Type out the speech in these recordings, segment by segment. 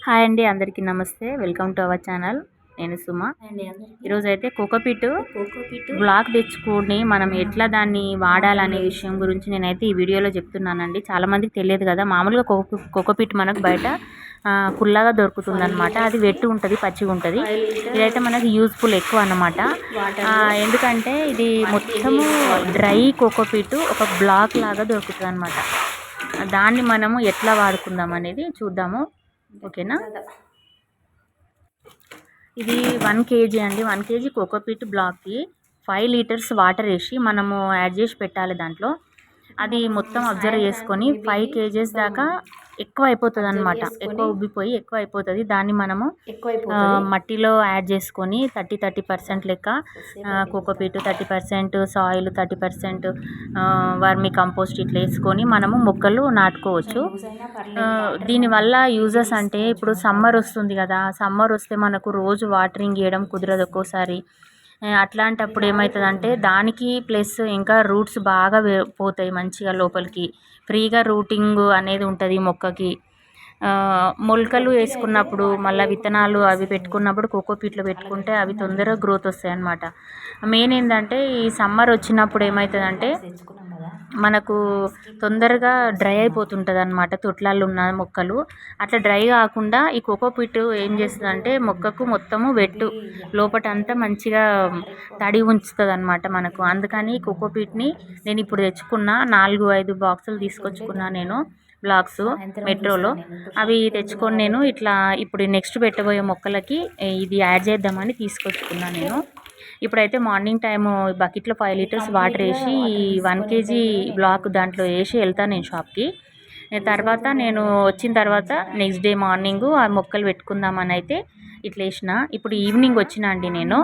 Hi అండి అందరికీ నమస్తే. Welcome to our channel. నేను సుమ. ఈరోజు అయితే కోకోపీట్. బ్లాక్ తెచ్చుకొని మనం ఎట్లా దాన్ని వాడాలనే విషయం గురించి నేనైతే ఈ వీడియోలో చెప్తున్నానండి. చాలా మందికి తెలియదు కదా మామూలుగా కోకో కోకోపీట్ మనకు బయట కుల్లాగా దొరుకుతుంది అనమాట అది వెట్టు ఉంటుంది పచ్చిగా ఉంటుంది. ఇదైతే మనకి యూజ్ఫుల్ ఎక్కువ అన్నమాట ఆ, ఎందుకంటే ఇది మొత్తము డ్రై కోకోపీట్ ఒక బ్లాక్ లాగా దొరుకుతుంది అనమాట దాన్ని మనము ఎట్లా వాడుకుందాం అనేది చూద్దాము. ఓకేనా? ఇది వన్ కేజీ అండి. వన్ కేజీ కోకోపీట్ బ్లాక్కి ఫైవ్ లీటర్స్ వాటర్ వేసి మనము యాడ్ చేసి పెట్టాలి దాంట్లో. అది మొత్తం అబ్జర్వ్ చేసుకొని ఫైవ్ కేజెస్ దాకా ఎక్కువ అయిపోతుంది అనమాట ఎక్కువ ఉబ్బిపోయి ఎక్కువ అయిపోతుంది దాన్ని మనము మట్టిలో యాడ్ చేసుకొని థర్టీ థర్టీ పర్సెంట్ లెక్క cocopeat thirty percent soil thirty percent vermi compost ఇట్లా వేసుకొని మనము మొక్కలు నాటుకోవచ్చు. దీనివల్ల యూజెస్ అంటే ఇప్పుడు సమ్మర్ వస్తుంది కదా సమ్మర్ వస్తే మనకు రోజు వాటరింగ్ చేయడం కుదరదు ఒక్కోసారి. అట్లాంటప్పుడు ఏమవుతుందంటే దానికి ప్లస్ ఇంకా రూట్స్ బాగా పోతాయి మంచిగా లోపలికి. ఫ్రీగా రూటింగ్ అనేది ఉంటుంది మొక్కకి. మొలకలు వేసుకున్నప్పుడు మళ్ళీ విత్తనాలు అవి పెట్టుకున్నప్పుడు కోకోపీట్లో పెట్టుకుంటే అవి తొందరగా గ్రోత్ వస్తాయి అన్నమాట మెయిన్ ఏంటంటే ఈ సమ్మర్ వచ్చినప్పుడు ఏమవుతుందంటే మనకు తొందరగా డ్రై అయిపోతుంటుంది అనమాట తొట్లలో ఉన్న మొక్కలు. అట్లా డ్రై కాకుండా ఈ కోకోపీట్ ఏం చేస్తుందంటే మొక్కకు మొత్తము వెట్టు లోపట అంతా మంచిగా తడి ఉంచుతుంది అనమాట మనకు. అందుకని ఈ కోకోపీట్ని నేను ఇప్పుడు తెచ్చుకున్న నాలుగు ఐదు బాక్సులు తీసుకొచ్చుకున్నా నేను బ్లాక్స్ మెట్రోలో. అవి తెచ్చుకొని నేను ఇట్లా ఇప్పుడు నెక్స్ట్ పెట్టబోయే మొక్కలకి ఇది యాడ్ చేద్దామని తీసుకొచ్చుకున్నాను నేను. ఇప్పుడైతే మార్నింగ్ టైము బకెట్లో ఫైవ్ లీటర్స్ వాటర్ వేసి వన్ కేజీ బ్లాక్ దాంట్లో వేసి వెళ్తాను నేను షాప్కి. తర్వాత నేను వచ్చిన తర్వాత నెక్స్ట్ డే మార్నింగు ఆ మొక్కలు పెట్టుకుందామని అయితే ఇట్లా వేసిన. ఇప్పుడు ఈవినింగ్ వచ్చిన అండి నేను.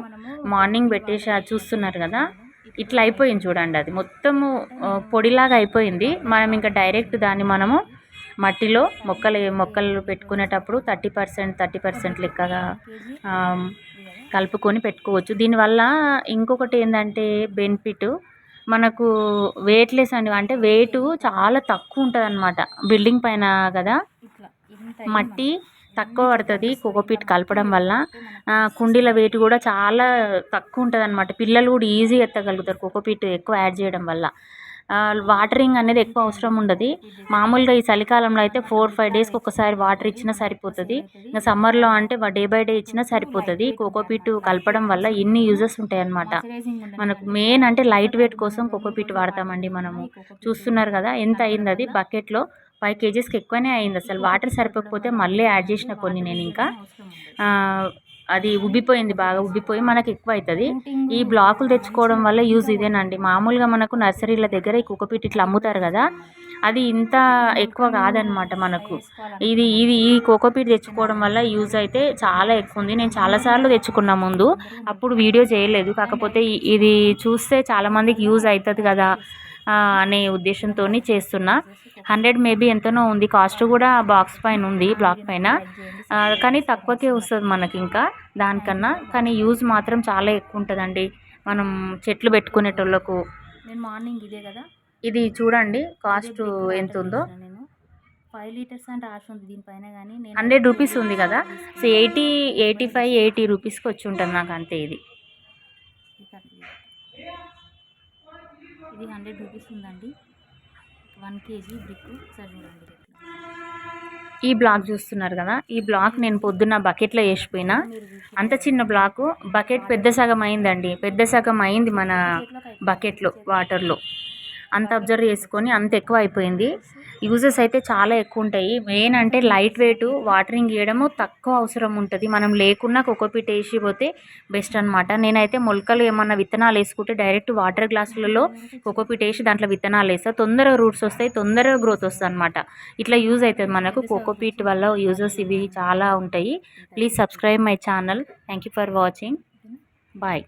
మార్నింగ్ పెట్టేసి అది చూస్తున్నారు కదా ఇట్లా అయిపోయింది చూడండి అది. మొత్తము పొడిలాగా అయిపోయింది. మనం ఇంకా డైరెక్ట్ దాన్ని మనము మట్టిలో మొక్కలు మొక్కలు పెట్టుకునేటప్పుడు థర్టీ పర్సెంట్ థర్టీ పర్సెంట్ లెక్కగా కలుపుకొని పెట్టుకోవచ్చు. దీనివల్ల ఇంకొకటి ఏంటంటే బెనిఫిట్ మనకు వెయిట్లెస్ అండి. అంటే వెయిట్ చాలా తక్కువ ఉంటుంది అనమాట బిల్డింగ్ పైన కదా. మట్టి తక్కువ పడుతుంది కోకోపీట్ కలపడం వల్ల. కుండీల వెయిట్ కూడా చాలా తక్కువ ఉంటుంది అనమాట పిల్లలు కూడా ఈజీగా ఎత్తగలుగుతారు కోకోపీట్ ఎక్కువ యాడ్ చేయడం వల్ల. వాటరింగ్ అనేది ఎక్కువ అవసరం ఉండదు. మామూలుగా ఈ చలికాలంలో అయితే ఫోర్ ఫైవ్ డేస్కి ఒకసారి వాటర్ ఇచ్చినా సరిపోతుంది. ఇంకా సమ్మర్లో అంటే డే బై డే ఇచ్చినా సరిపోతుంది. కోకోపీట్ కలపడం వల్ల ఇన్ని యూజెస్ ఉంటాయి అన్నమాట మనకు మెయిన్ అంటే లైట్ వెయిట్ కోసం కోకోపీట్ వాడతామండి మనము. చూస్తున్నారు కదా ఎంత అయింది అది? బకెట్లో ఫైవ్ కేజీస్కి ఎక్కువనే అయింది. అసలు వాటర్ సరిపోకపోతే మళ్ళీ యాడ్ చేసిన కొన్ని నేను ఇంకా. అది ఉబ్బిపోయింది బాగా ఉబ్బిపోయి మనకి ఎక్కువ అవుతుంది ఈ బ్లాకులు తెచ్చుకోవడం వల్ల యూజ్ ఇదేనండి. మామూలుగా మనకు నర్సరీల దగ్గర ఈ కుక్కపీట్ ఇట్లా అమ్ముతారు కదా అది ఇంత ఎక్కువ కాదనమాట మనకు. ఇది ఇది ఈ కోకోపీట్ తెచ్చుకోవడం వల్ల యూజ్ అయితే చాలా ఎక్కువ ఉంది. నేను చాలాసార్లు తెచ్చుకున్నా ముందు అప్పుడు వీడియో చేయలేదు. కాకపోతే ఇది చూస్తే చాలా మందికి యూజ్ అవుతుంది కదా. అనే ఉద్దేశంతో చేస్తున్నా. హండ్రెడ్ మేబీ ఎంతనో ఉంది. కాస్ట్ కూడా బాక్స్ పైన ఉంది బ్లాక్ పైన. కానీ తక్కువకే వస్తుంది మనకి ఇంకా దానికన్నా. కానీ యూజ్ మాత్రం చాలా ఎక్కువ ఉంటుందండి. మనం చెట్లు పెట్టుకునేటోళ్ళకు. నేను మార్నింగ్ ఇదే కదా? ఇది చూడండి కాస్ట్ ఎంత ఉందో. ఫైవ్ లీటర్స్ అంటే ఆశ ఉంది దీనిపైన కానీ హండ్రెడ్ రూపీస్ ఉంది కదా. So eighty eighty five eighty రూపీస్కి వచ్చి ఉంటుంది నాకు అంతే ఇది. ఇది హండ్రెడ్ రూపీస్ ఉందండి. వన్ కేజీ బ్రిక్ సరే చూడండి ఈ బ్లాక్ చూస్తున్నారు కదా ఈ బ్లాక్ నేను పొద్దున్న బకెట్లో వేసిపోయినా. అంత చిన్న బ్లాకు బకెట్ పెద్ద సగం అయిందండి. పెద్ద సగం అయింది మన బకెట్లో వాటర్లో. అంత అబ్జర్వ్ చేసుకొని అంత ఎక్కువ అయిపోయింది. యూజెస్ అయితే చాలా ఎక్కువ ఉంటాయి. మెయిన్ అంటే లైట్ వెయిట్ వాటరింగ్ ఇవ్వడము తక్కువ అవసరం ఉంటుంది. మనం లేకున్నా కోకోపీట్ వేసి పోతే బెస్ట్ అనమాట నేనైతే మొలకలు ఏమన్నా విత్తనాలు వేసుకుంటే డైరెక్ట్ వాటర్ గ్లాసులలో కోకోపీట్ వేసి దాంట్లో విత్తనాలు వేస్తా. తొందరగా రూట్స్ వస్తాయి తొందరగా గ్రోత్ వస్తుంది అనమాట ఇట్లా యూజ్ అవుతుంది మనకు కోకోపీట్ వల్ల యూజెస్ ఇవి చాలా ఉంటాయి. Please subscribe my channel thank you for watching bye